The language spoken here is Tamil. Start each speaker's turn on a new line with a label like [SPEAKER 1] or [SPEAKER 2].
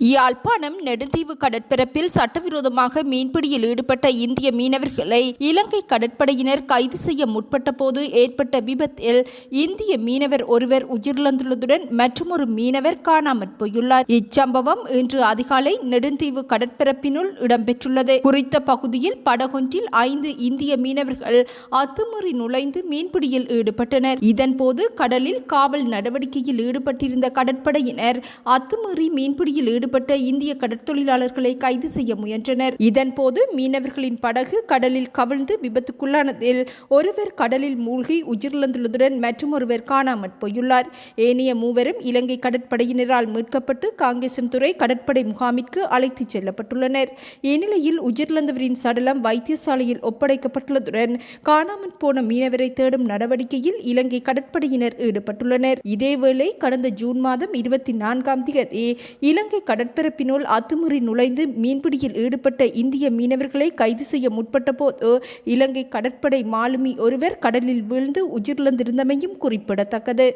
[SPEAKER 1] யாழ்ப்பாணம் நெடுந்தீவு கடற்பரப்பில் சட்டவிரோதமாக மீன்பிடியில் ஈடுபட்ட இந்திய மீனவர்களை இலங்கை கடற்படையினர் கைது செய்ய முற்பட்ட போது ஏற்பட்ட விபத்தில் இந்திய மீனவர் ஒருவர் உயிரிழந்துள்ளதுடன் மற்றொரு மீனவர் காணாமற் போயுள்ளார். இச்சம்பவம் இன்று அதிகாலை நெடுந்தீவு கடற்பரப்பினுள் இடம்பெற்றுள்ளது. குறித்த பகுதியில் படகொன்றில் ஐந்து இந்திய மீனவர்கள் அத்துமுறி நுழைந்து மீன்பிடியில் ஈடுபட்டனர். இதன்போது கடலில் காவல் நடவடிக்கையில் ஈடுபட்டிருந்த கடற்படையினர் அத்துமீறி மீன்பிடியில் ஈடு இந்திய கடற்தொழிலாளர்களை கைது செய்ய முயன்றனர். இதன்போது மீனவர்களின் படகு கடலில் கவிழ்ந்து விபத்துக்குள்ளானதில் ஒருவர் கடலில் மூழ்கி உயிரிழந்துள்ளதுடன் மற்றும் ஒருவர் காணாமற் போயுள்ளார். ஏனைய மூவரும் இலங்கை கடற்படையினரால் மீட்கப்பட்டு காங்கேசன்துறை கடற்படை முகாமிற்கு அழைத்துச் செல்லப்பட்டுள்ளனர். இந்நிலையில் உயிரிழந்தவரின் சடலம் வைத்தியசாலையில் ஒப்படைக்கப்பட்டுள்ளதுடன் காணாமற் போன மீனவரை தேடும் நடவடிக்கையில் இலங்கை கடற்படையினர் ஈடுபட்டுள்ளனர். இதேவேளை கடந்த ஜூன் மாதம் இருபத்தி நான்காம் தேதி இலங்கை கடற்பரப்பினுள் அத்துமீறி நுழைந்து மீன்பிடியில் ஈடுபட்ட இந்திய மீனவர்களை கைது செய்ய முற்பட்ட போது இலங்கை கடற்படை மாலுமி ஒருவர் கடலில் வீழ்ந்து உயிரிழந்திருந்தமையும் குறிப்பிடத்தக்கது.